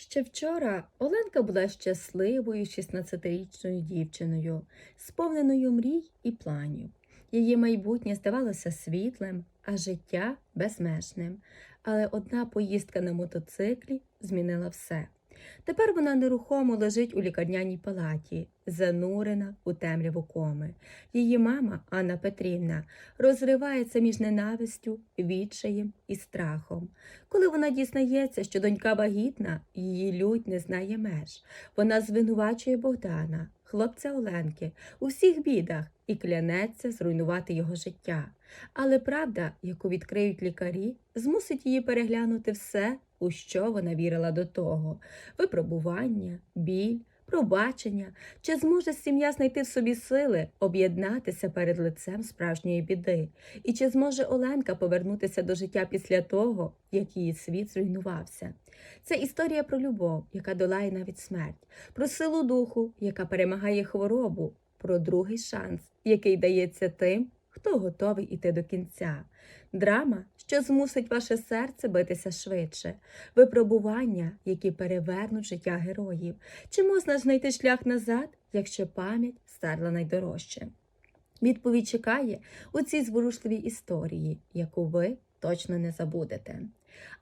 Ще вчора Оленка була щасливою 16-річною дівчиною, сповненою мрій і планів. Її майбутнє здавалося світлим, а життя безмежним. Але одна поїздка на мотоциклі змінила все. Тепер вона нерухомо лежить у лікарняній палаті, занурена у темряву коми. Її мама, Анна Петрівна, розривається між ненавистю, відчаєм і страхом. Коли вона дізнається, що донька вагітна, її лють не знає меж. Вона звинувачує Богдана, хлопця Оленки, у всіх бідах і клянеться зруйнувати його життя. Але правда, яку відкриють лікарі, змусить її переглянути все, у що вона вірила до того: випробування, біль, пробачення, чи зможе сім'я знайти в собі сили об'єднатися перед лицем справжньої біди, і чи зможе Оленка повернутися до життя після того, як її світ зруйнувався. Це історія про любов, яка долає навіть смерть, про силу духу, яка перемагає хворобу, про другий шанс, який дається тим, хто готовий іти до кінця. Драма, що змусить ваше серце битися швидше, випробування, які перевернуть життя героїв. Чи можна знайти шлях назад, якщо пам'ять стерла найдорожче? Відповідь чекає у цій зворушливій історії, яку ви точно не забудете.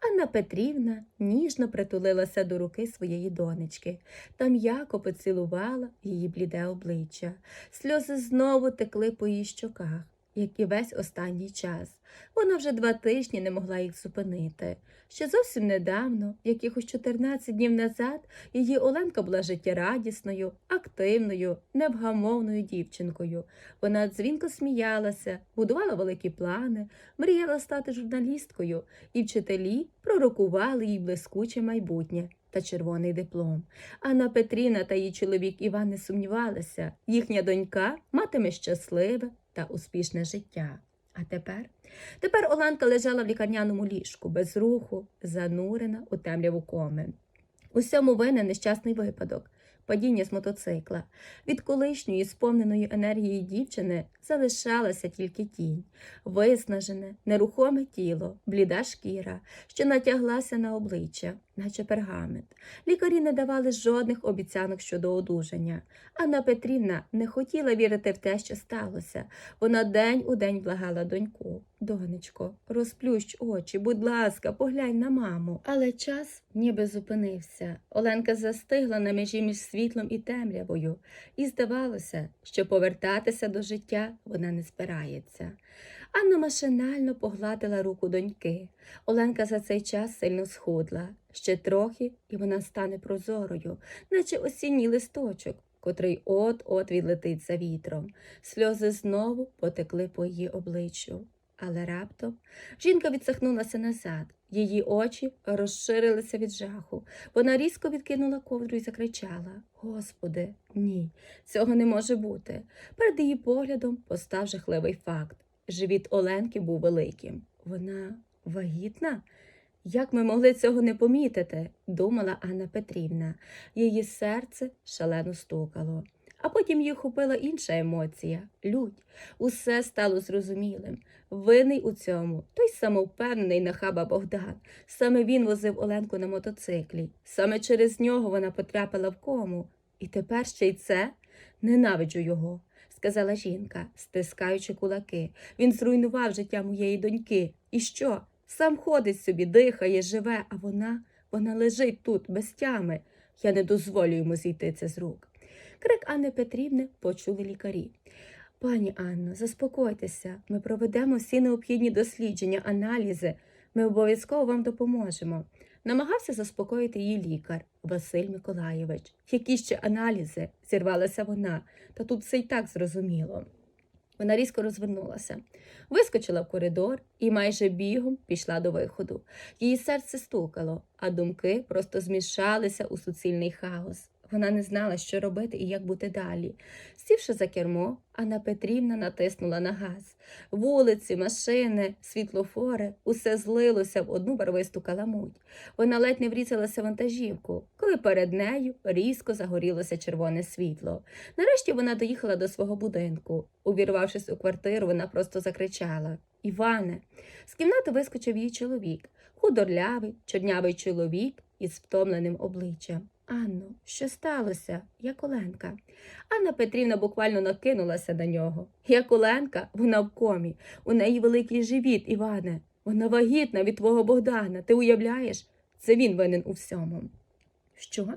Анна Петрівна ніжно притулилася до руки своєї донечки та м'яко поцілувала її бліде обличчя. Сльози знову текли по її щоках, як і весь останній час. Вона вже два тижні не могла їх зупинити. Ще зовсім недавно, якихось 14 днів назад, її Оленка була життєрадісною, активною, невгамовною дівчинкою. Вона дзвінко сміялася, будувала великі плани, мріяла стати журналісткою, і вчителі пророкували їй блискуче майбутнє та червоний диплом. Анна Петрівна та її чоловік Іван не сумнівалися, їхня донька матиме щасливе та успішне життя. А тепер? Тепер Оленка лежала в лікарняному ліжку, без руху, занурена у темряву коми. Усьому винен нещасний випадок, падіння з мотоцикла. Від колишньої, сповненої енергії дівчини залишалася тільки тінь, виснажене, нерухоме тіло, бліда шкіра, що натяглася на обличчя, наче пергамент. Лікарі не давали жодних обіцянок щодо одужання. Анна Петрівна не хотіла вірити в те, що сталося. Вона день у день благала доньку. Донечко, розплющ очі, будь ласка, поглянь на маму. Але час ніби зупинився. Оленка застигла на межі між світлом і темрявою, і здавалося, що повертатися до життя вона не збирається. Анна машинально погладила руку доньки. Оленка за цей час сильно схудла. Ще трохи, і вона стане прозорою, наче осінній листочок, котрий от-от відлетить за вітром. Сльози знову потекли по її обличчю. Але раптом жінка відсахнулася назад, її очі розширилися від жаху. Вона різко відкинула ковдру і закричала Господи, ні, цього не може бути. Перед її поглядом постав жахливий факт. Живіт Оленки був великим. Вона вагітна? Як ми могли цього не помітити? думала Анна Петрівна. Її серце шалено стукало. А потім її хопила інша емоція лють. Усе стало зрозумілим. Винний у цьому той самовпевнений нахаба Богдан. Саме він возив Оленку на мотоциклі. Саме через нього вона потрапила в кому. І тепер ще й це ненавиджу його, сказала жінка, стискаючи кулаки. Він зруйнував життя моєї доньки. І що? Сам ходить собі, дихає, живе, а вона, вона лежить тут, без тями. Я не дозволю йому зійти це з рук. Крик Анни Петрівни почули лікарі. Пані Анно, заспокойтеся, ми проведемо всі необхідні дослідження, аналізи. Ми обов'язково вам допоможемо. Намагався заспокоїти її лікар Василь Миколаєвич. Які ще аналізи? зірвалася вона, та тут все й так зрозуміло. Вона різко розвернулася, вискочила в коридор і майже бігом пішла до виходу. Її серце стукало, а думки просто змішалися у суцільний хаос. Вона не знала, що робити і як бути далі. Сівши за кермо, Анна Петрівна натиснула на газ. Вулиці, машини, світлофори усе злилося в одну барвисту каламуть. Вона ледь не врізалася в вантажівку, коли перед нею різко загорілося червоне світло. Нарешті вона доїхала до свого будинку. Увірвавшись у квартиру, вона просто закричала Іване. З кімнати вискочив її чоловік. Худорлявий, чорнявий чоловік із втомленим обличчям. Анно, що сталося? Як Оленка. Анна Петрівна буквально накинулася на нього. Як Оленка, вона в комі. У неї великий живіт, Іване. Вона вагітна від твого Богдана. Ти уявляєш? Це він винен у всьому. Що?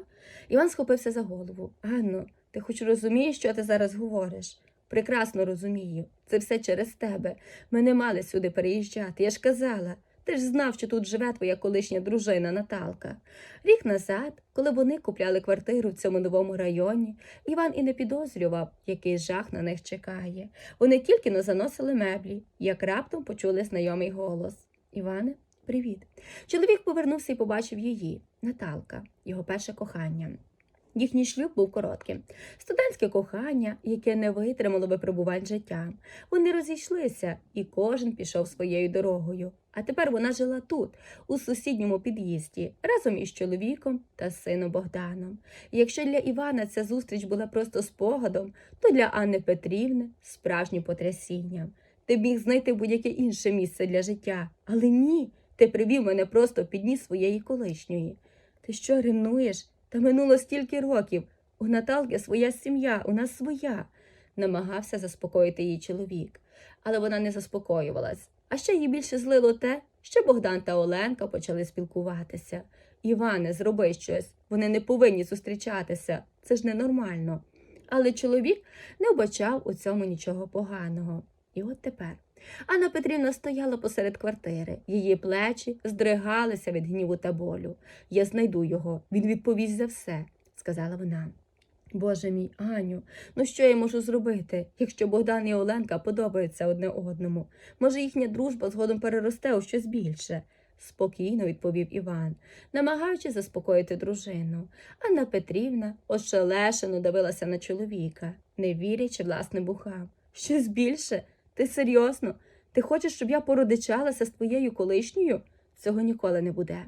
Іван схопився за голову. Анно, ти хоч розумієш, що ти зараз говориш? Прекрасно розумію. Це все через тебе. Ми не мали сюди переїжджати. Я ж казала. Ти ж знав, що тут живе твоя колишня дружина Наталка. Рік назад, коли вони купляли квартиру в цьому новому районі, Іван і не підозрював, який жах на них чекає. Вони тільки но заносили меблі, як раптом почули знайомий голос. Іване, привіт. Чоловік повернувся і побачив її, Наталка, його перше кохання. Їхній шлюб був коротким. Студентське кохання, яке не витримало випробувань життя. Вони розійшлися, і кожен пішов своєю дорогою. А тепер вона жила тут, у сусідньому під'їзді, разом із чоловіком та сином Богданом. І якщо для Івана ця зустріч була просто спогадом, то для Анни Петрівни справжнім потрясінням. Ти міг знайти будь-яке інше місце для життя, але ні, ти привів мене просто в підніс своєї колишньої. Ти що ревнуєш? Та минуло стільки років. У Наталки своя сім'я, у нас своя, намагався заспокоїти її чоловік. Але вона не заспокоювалась. А ще її більше злило те, що Богдан та Оленка почали спілкуватися. Іване, зроби щось, вони не повинні зустрічатися, це ж ненормально. Але чоловік не вбачав у цьому нічого поганого. І от тепер. Анна Петрівна стояла посеред квартири, її плечі здригалися від гніву та болю. Я знайду його, він відповість за все, сказала вона. Боже мій, Аню, ну що я можу зробити, якщо Богдан і Оленка подобаються одне одному? Може, їхня дружба згодом переросте у щось більше? спокійно відповів Іван, намагаючись заспокоїти дружину. Анна Петрівна ошелешено дивилася на чоловіка, не вірячи власним вухам. Щось більше? Ти серйозно? Ти хочеш, щоб я породичалася з твоєю колишньою? Цього ніколи не буде.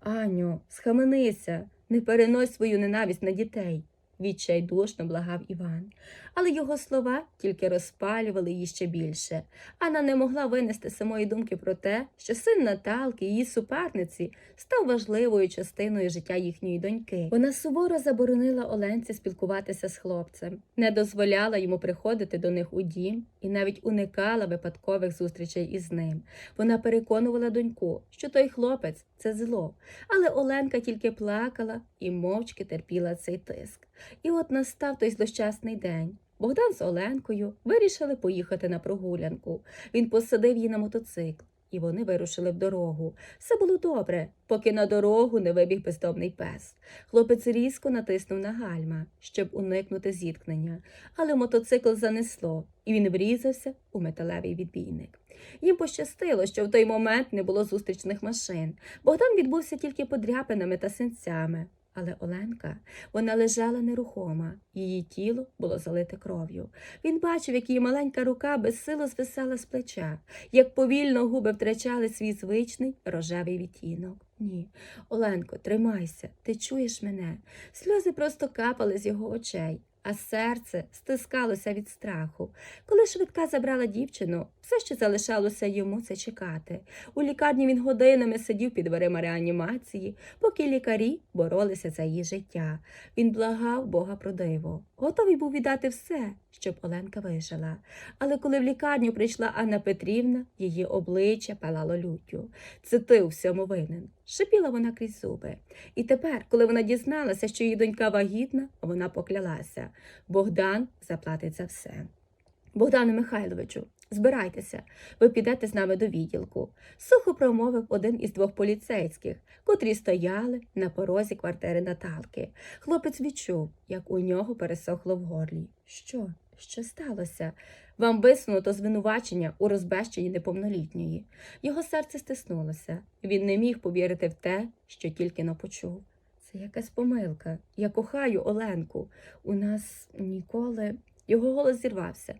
Аню, схаменися, не перенось свою ненависть на дітей, відчайдушно благав Іван. Але його слова тільки розпалювали її ще більше. Анна не могла винести самої думки про те, що син Наталки, її суперниці, став важливою частиною життя їхньої доньки. Вона суворо заборонила Оленці спілкуватися з хлопцем, не дозволяла йому приходити до них у дім і навіть уникала випадкових зустрічей із ним. Вона переконувала доньку, що той хлопець це зло, але Оленка тільки плакала і мовчки терпіла цей тиск. І от настав той злощасний день. Богдан з Оленкою вирішили поїхати на прогулянку. Він посадив її на мотоцикл, і вони вирушили в дорогу. Все було добре, поки на дорогу не вибіг бездомний пес. Хлопець різко натиснув на гальма, щоб уникнути зіткнення, але мотоцикл занесло, і він врізався у металевий відбійник. Їм пощастило, що в той момент не було зустрічних машин. Богдан відбувся тільки подряпинами та синцями. Але Оленка, вона лежала нерухома, її тіло було залите кров'ю. Він бачив, як її маленька рука безсило звисала з плеча, як повільно губи втрачали свій звичний рожевий відтінок. Ні, Оленко, тримайся, ти чуєш мене. Сльози просто капали з його очей, а серце стискалося від страху. Коли швидка забрала дівчину, все ще залишалося йому це чекати. У лікарні він годинами сидів під дверима реанімації, поки лікарі боролися за її життя. Він благав Бога про диво. Готовий був віддати все, щоб Оленка вижила. Але коли в лікарню прийшла Анна Петрівна, її обличчя палало люттю. Це ти у всьому винен. Шипіла вона крізь зуби. І тепер, коли вона дізналася, що її донька вагітна, вона поклялася. Богдан заплатить за все. Богдане Михайловичу, збирайтеся, ви підете з нами до відділку, сухо промовив один із двох поліцейських, котрі стояли на порозі квартири Наталки. Хлопець відчув, як у нього пересохло в горлі. Що? Що сталося? Вам висунуто звинувачення у розбещенні неповнолітньої. Його серце стиснулося. Він не міг повірити в те, що тільки но почув. Це якась помилка. Я кохаю Оленку. У нас ніколи. Його голос зірвався.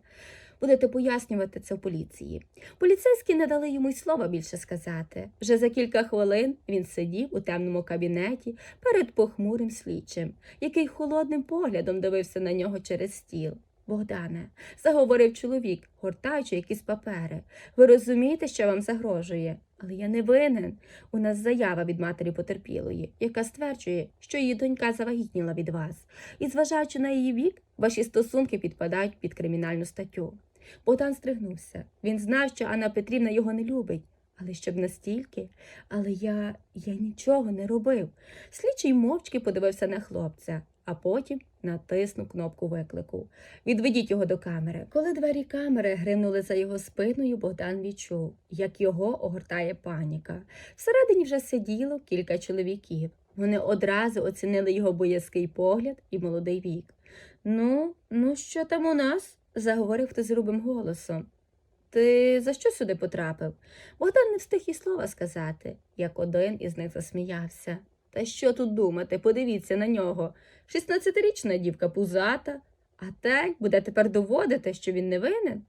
Будете пояснювати це в поліції. Поліцейські не дали йому й слова більше сказати. Вже за кілька хвилин він сидів у темному кабінеті перед похмурим слідчим, який холодним поглядом дивився на нього через стіл. Богдане, заговорив чоловік, гортаючи якісь папери. Ви розумієте, що вам загрожує? Але я не винен. У нас заява від матері потерпілої, яка стверджує, що її донька завагітніла від вас. І, зважаючи на її вік, ваші стосунки підпадають під кримінальну статтю. Богдан стригнувся. Він знав, що Анна Петрівна його не любить. Але щоб настільки, але я, я нічого не робив. Слідчий мовчки подивився на хлопця, а потім натиснув кнопку виклику. Відведіть його до камери. Коли двері камери гримнули за його спиною, Богдан відчув, як його огортає паніка. Всередині вже сиділо кілька чоловіків. Вони одразу оцінили його боязкий погляд і молодий вік. Ну, ну що там у нас? Заговорив хтось грубим голосом. Ти за що сюди потрапив? Богдан не встиг і слова сказати, як один із них засміявся. Та що тут думати? Подивіться на нього. Шістнадцятирічна дівка пузата, а те буде тепер доводити, що він не винен.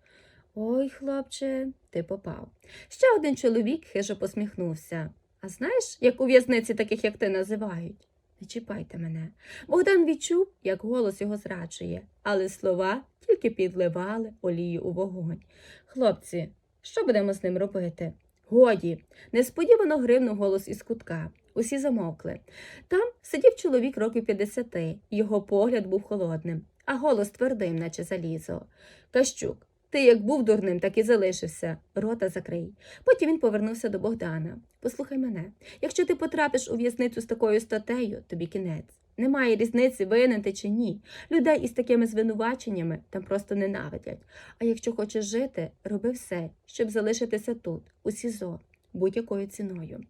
Ой, хлопче, ти попав. Ще один чоловік хижо посміхнувся. А знаєш, як у в'язниці таких, як ти, називають? Не чіпайте мене. Богдан відчув, як голос його зраджує, але слова тільки підливали олію у вогонь. Хлопці, що будемо з ним робити? Годі, несподівано гривнув голос із кутка. Усі замовкли. Там сидів чоловік років 50, його погляд був холодним, а голос твердим, наче залізо. Кащук, ти як був дурним, так і залишився. Рота закрий. Потім він повернувся до Богдана. Послухай мене, якщо ти потрапиш у в'язницю з такою статтею, тобі кінець. Немає різниці, винен ти чи ні. Людей із такими звинуваченнями там просто ненавидять. А якщо хочеш жити, роби все, щоб залишитися тут, у СІЗО, будь-якою ціною.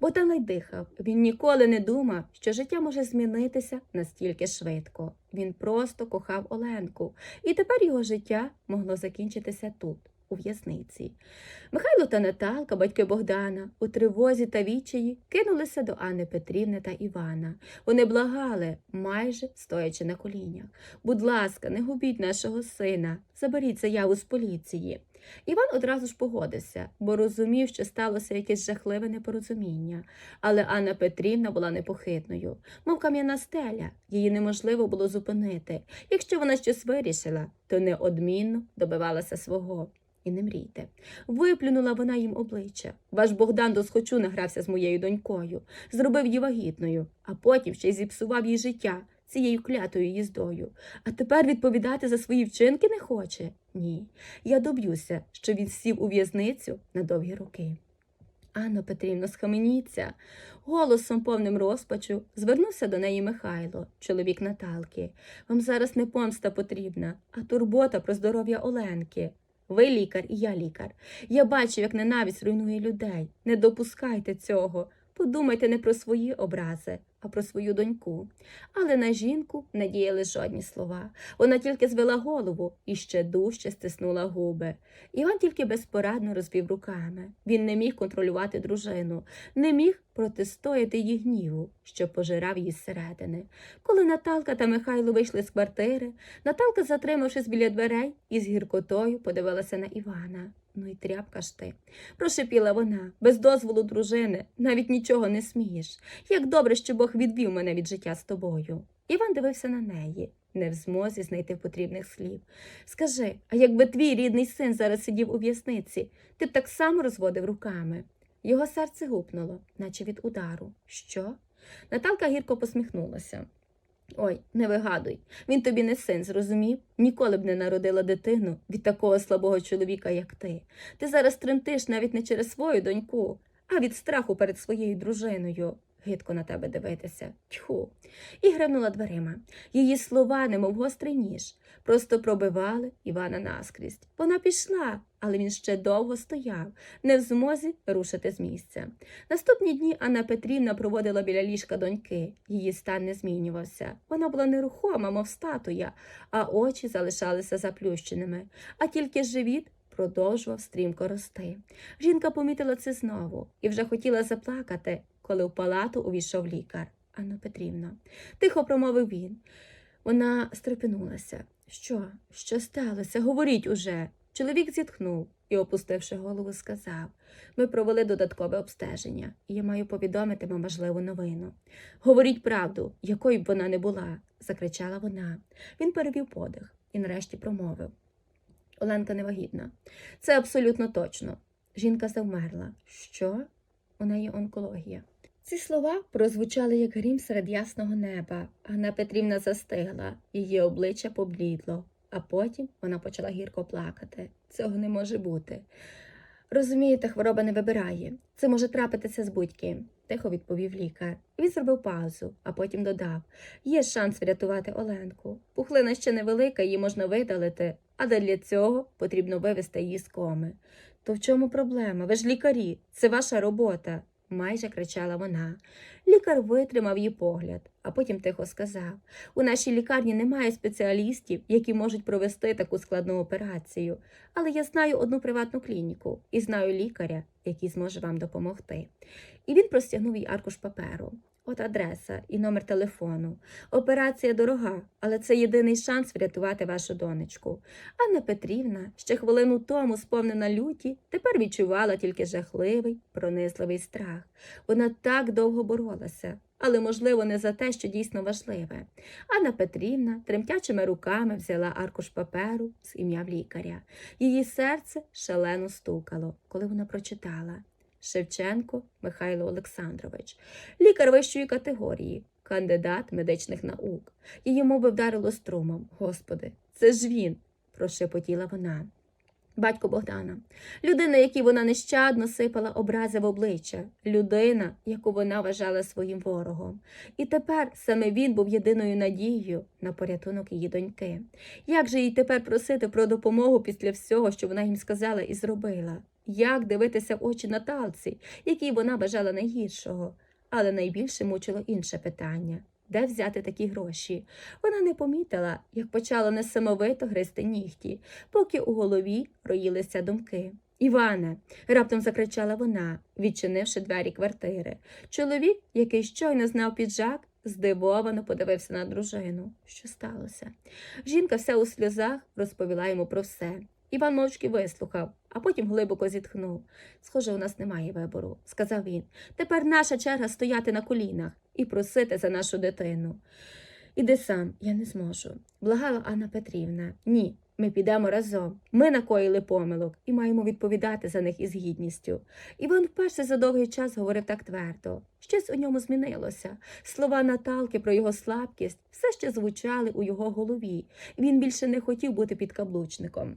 Богдан дихав. Він ніколи не думав, що життя може змінитися настільки швидко. Він просто кохав Оленку, і тепер його життя могло закінчитися тут. У в'язниці. Михайло та Наталка, батьки Богдана, у тривозі та відчаї кинулися до Анни Петрівни та Івана. Вони благали, майже стоячи на колінях. Будь ласка, не губіть нашого сина, заберіть заяву з поліції. Іван одразу ж погодився, бо розумів, що сталося якесь жахливе непорозуміння. Але Анна Петрівна була непохитною, мов кам'яна стеля, її неможливо було зупинити. Якщо вона щось вирішила, то неодмінно добивалася свого. І не мрійте. Виплюнула вона їм обличчя. Ваш Богдан досхочу награвся з моєю донькою, зробив її вагітною, а потім ще й зіпсував їй життя цією клятою їздою. А тепер відповідати за свої вчинки не хоче? Ні. Я доб'юся, що він сів у в'язницю на довгі роки. Анно Петрівно, схаменіться. Голосом повним розпачу звернувся до неї Михайло, чоловік Наталки. Вам зараз не помста потрібна, а турбота про здоров'я Оленки. Ви лікар і я лікар. Я бачу, як ненависть руйнує людей. Не допускайте цього. Подумайте не про свої образи, а про свою доньку. Але на жінку не діяли жодні слова. Вона тільки звела голову і ще дужче стиснула губи. Іван тільки безпорадно розвів руками. Він не міг контролювати дружину, не міг протистояти її гніву, що пожирав її зсередини. Коли Наталка та Михайло вийшли з квартири, Наталка, затримавшись біля дверей, із гіркотою подивилася на Івана. Ну і тряпка ж ти. Прошипіла вона, без дозволу дружини, навіть нічого не смієш. Як добре, що Бог відвів мене від життя з тобою. Іван дивився на неї, не в змозі знайти потрібних слів. Скажи, а якби твій рідний син зараз сидів у в'язниці, ти б так само розводив руками. Його серце гупнуло, наче від удару. Що? Наталка гірко посміхнулася. Ой, не вигадуй, він тобі не син, зрозумів? Ніколи б не народила дитину від такого слабого чоловіка, як ти. Ти зараз тремтиш навіть не через свою доньку, а від страху перед своєю дружиною. Гидко на тебе дивитися. Тьху. І гримнула дверима. Її слова, немов гострий ніж, просто пробивали Івана наскрізь. Вона пішла, але він ще довго стояв, не в змозі рушити з місця. Наступні дні Анна Петрівна проводила біля ліжка доньки. Її стан не змінювався. Вона була нерухома, мов статуя, а очі залишалися заплющеними, а тільки живіт продовжував стрімко рости. Жінка помітила це знову і вже хотіла заплакати, коли в палату увійшов лікар. Анна Петрівна, тихо промовив він. Вона стрепенулася. Що? Що сталося? Говоріть уже. Чоловік зітхнув і, опустивши голову, сказав ми провели додаткове обстеження, і я маю повідомити вам важливу новину. Говоріть правду, якою б вона не була, закричала вона. Він перевів подих і нарешті промовив. Оленка невагітна. Це абсолютно точно. Жінка завмерла. Що? У неї онкологія. Ці слова прозвучали як грім серед ясного неба. Ганна Петрівна застигла, її обличчя поблідло, а потім вона почала гірко плакати. Цього не може бути. Розумієте, хвороба не вибирає. Це може трапитися з будь-ким, тихо відповів лікар. Він зробив паузу, а потім додав є шанс врятувати Оленку. Пухлина ще невелика, її можна видалити, а для цього потрібно вивести її з коми. То в чому проблема? Ви ж лікарі, це ваша робота, майже кричала вона. Лікар витримав її погляд, а потім тихо сказав у нашій лікарні немає спеціалістів, які можуть провести таку складну операцію, але я знаю одну приватну клініку і знаю лікаря, який зможе вам допомогти. І він простягнув їй аркуш паперу. От адреса і номер телефону. Операція дорога, але це єдиний шанс врятувати вашу донечку. Анна Петрівна, ще хвилину тому сповнена люті, тепер відчувала тільки жахливий, пронизливий страх. Вона так довго боролася, але, можливо, не за те, що дійсно важливе. Анна Петрівна тремтячими руками взяла аркуш паперу з ім'ям лікаря. Її серце шалено стукало, коли вона прочитала. Шевченко Михайло Олександрович, лікар вищої категорії, кандидат медичних наук. Її мови вдарило струмом. Господи, це ж він, прошепотіла вона. Батько Богдана, людина, якій вона нещадно сипала образи в обличчя, людина, яку вона вважала своїм ворогом. І тепер саме він був єдиною надією на порятунок її доньки. Як же їй тепер просити про допомогу після всього, що вона їм сказала і зробила? Як дивитися в очі Наталці, якій вона бажала найгіршого? Але найбільше мучило інше питання де взяти такі гроші. Вона не помітила, як почала несамовито гризти нігті, поки у голові роїлися думки. Іване, раптом закричала вона, відчинивши двері квартири. Чоловік, який щойно знав піджак, здивовано подивився на дружину. Що сталося? Жінка вся у сльозах розповіла йому про все. Іван мовчки вислухав, а потім глибоко зітхнув. Схоже, у нас немає вибору, сказав він. Тепер наша черга стояти на колінах і просити за нашу дитину. Іди сам, я не зможу, благала Анна Петрівна. Ні, ми підемо разом. Ми накоїли помилок і маємо відповідати за них із гідністю. Іван вперше за довгий час говорив так твердо. Щось у ньому змінилося. Слова Наталки про його слабкість все ще звучали у його голові. Він більше не хотів бути підкаблучником.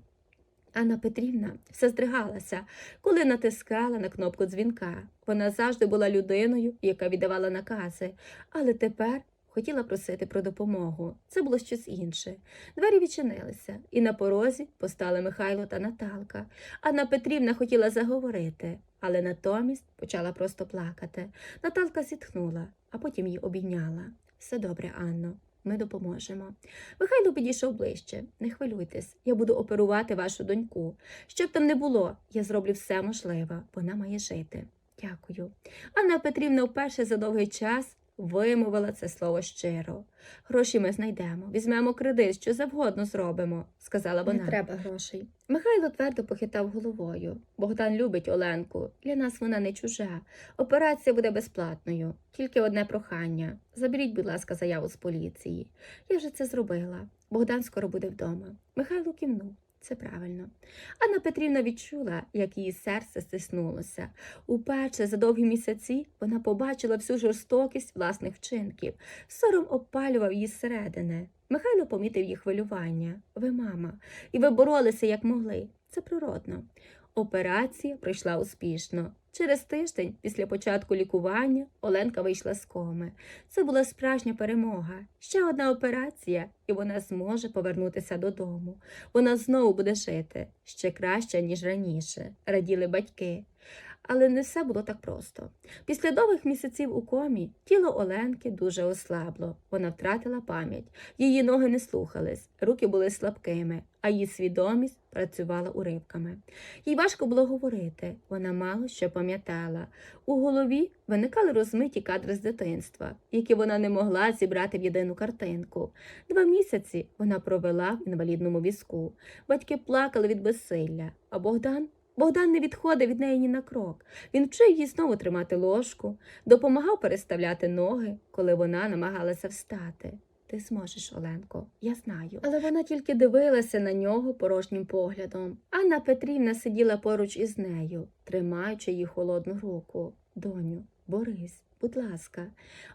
Анна Петрівна все здригалася, коли натискала на кнопку дзвінка. Вона завжди була людиною, яка віддавала накази, але тепер хотіла просити про допомогу. Це було щось інше. Двері відчинилися, і на порозі постали Михайло та Наталка. Анна Петрівна хотіла заговорити, але натомість почала просто плакати. Наталка зітхнула, а потім її обійняла. Все добре, Анно. Ми допоможемо. Михайло підійшов ближче. Не хвилюйтесь, я буду оперувати вашу доньку. Щоб там не було, я зроблю все можливе. Вона має жити. Дякую. Анна Петрівна вперше за довгий час вимовила це слово щиро. Гроші ми знайдемо, візьмемо кредит, що завгодно зробимо, сказала вона. Не треба грошей. Михайло твердо похитав головою. Богдан любить Оленку. Для нас вона не чужа. Операція буде безплатною. Тільки одне прохання. Заберіть, будь ласка, заяву з поліції. Я вже це зробила. Богдан скоро буде вдома. Михайло кивнув. Це правильно. Анна Петрівна відчула, як її серце стиснулося. Уперше за довгі місяці вона побачила всю жорстокість власних вчинків. Сором опалював її зсередини. Михайло помітив її хвилювання. Ви мама, і ви боролися як могли. Це природно. Операція пройшла успішно. Через тиждень після початку лікування Оленка вийшла з коми. Це була справжня перемога. Ще одна операція, і вона зможе повернутися додому. Вона знову буде жити ще краще, ніж раніше, раділи батьки. Але не все було так просто. Після довгих місяців у комі тіло Оленки дуже ослабло. Вона втратила пам'ять. Її ноги не слухались, руки були слабкими, а її свідомість працювала уривками. Їй важко було говорити, вона мало що пам'ятала. У голові виникали розмиті кадри з дитинства, які вона не могла зібрати в єдину картинку. Два місяці вона провела в інвалідному візку. Батьки плакали від безсилля, а Богдан Богдан не відходив від неї ні на крок. Він вчив її знову тримати ложку, допомагав переставляти ноги, коли вона намагалася встати. Ти зможеш, Оленко, я знаю. Але вона тільки дивилася на нього порожнім поглядом. Анна Петрівна сиділа поруч із нею, тримаючи її холодну руку. Доню, Борис, будь ласка.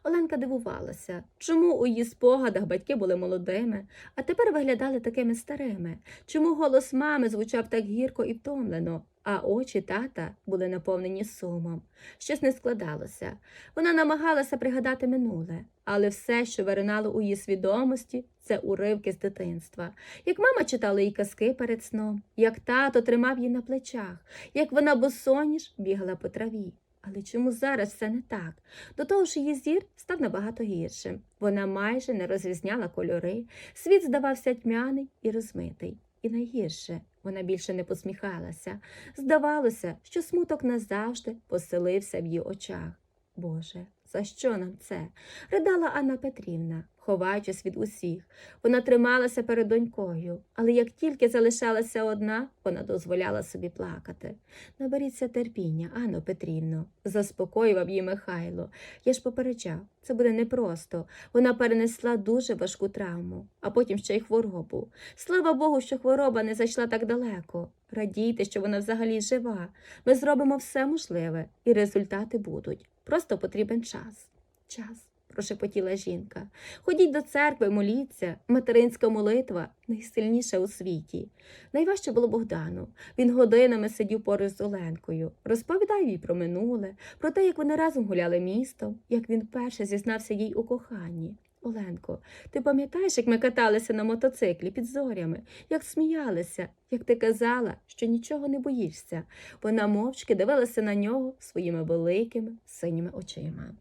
Оленка дивувалася, чому у її спогадах батьки були молодими, а тепер виглядали такими старими, чому голос мами звучав так гірко і втомлено, а очі тата були наповнені сумом. Щось не складалося. Вона намагалася пригадати минуле, але все, що виринало у її свідомості, це уривки з дитинства. Як мама читала їй казки перед сном, як тато тримав її на плечах, як вона босоніж бігала по траві. Але чому зараз все не так? До того ж її зір став набагато гіршим. Вона майже не розрізняла кольори, світ здавався тьмяний і розмитий. І найгірше, вона більше не посміхалася. Здавалося, що смуток назавжди поселився в її очах. Боже, за що нам це? ридала Анна Петрівна, ховаючись від усіх. Вона трималася перед донькою, але як тільки залишалася одна, вона дозволяла собі плакати. Наберіться терпіння, Анно Петрівно, заспокоював її Михайло. Я ж попереджав, це буде непросто. Вона перенесла дуже важку травму, а потім ще й хворобу. Слава Богу, що хвороба не зайшла так далеко. Радійте, що вона взагалі жива. Ми зробимо все можливе, і результати будуть. Просто потрібен час. Час. Прошепотіла жінка. Ходіть до церкви, моліться, материнська молитва найсильніша у світі. Найважче було Богдану. Він годинами сидів поруч з Оленкою, розповідав їй про минуле, про те, як вони разом гуляли містом, як він перше зізнався їй у коханні. Оленко, ти пам'ятаєш, як ми каталися на мотоциклі під зорями, як сміялися, як ти казала, що нічого не боїшся. Вона мовчки дивилася на нього своїми великими синіми очима.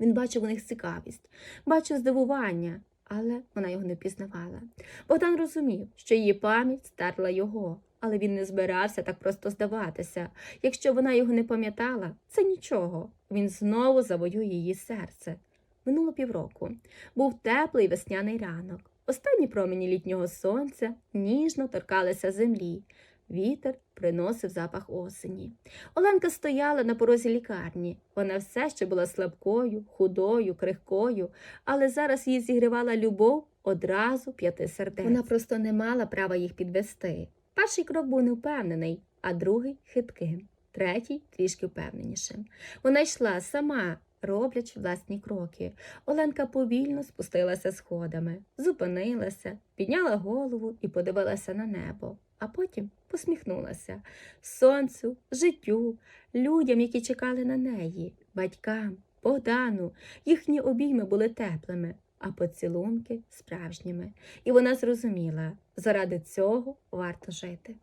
Він бачив у них цікавість, бачив здивування, але вона його не впізнавала. Богдан розумів, що її пам'ять стерла його, але він не збирався так просто здаватися. Якщо вона його не пам'ятала, це нічого. Він знову завоює її серце. Минуло півроку. Був теплий весняний ранок. Останні промені літнього сонця ніжно торкалися землі. Вітер приносив запах осені. Оленка стояла на порозі лікарні. Вона все ще була слабкою, худою, крихкою, але зараз її зігрівала любов одразу п'яти сердець. Вона просто не мала права їх підвести. Перший крок був невпевнений, а другий хитким, третій трішки впевненішим. Вона йшла сама, роблячи власні кроки. Оленка повільно спустилася сходами, зупинилася, підняла голову і подивилася на небо, а потім посміхнулася сонцю, життю, людям, які чекали на неї, батькам, Богдану. Їхні обійми були теплими, а поцілунки справжніми. І вона зрозуміла, заради цього варто жити.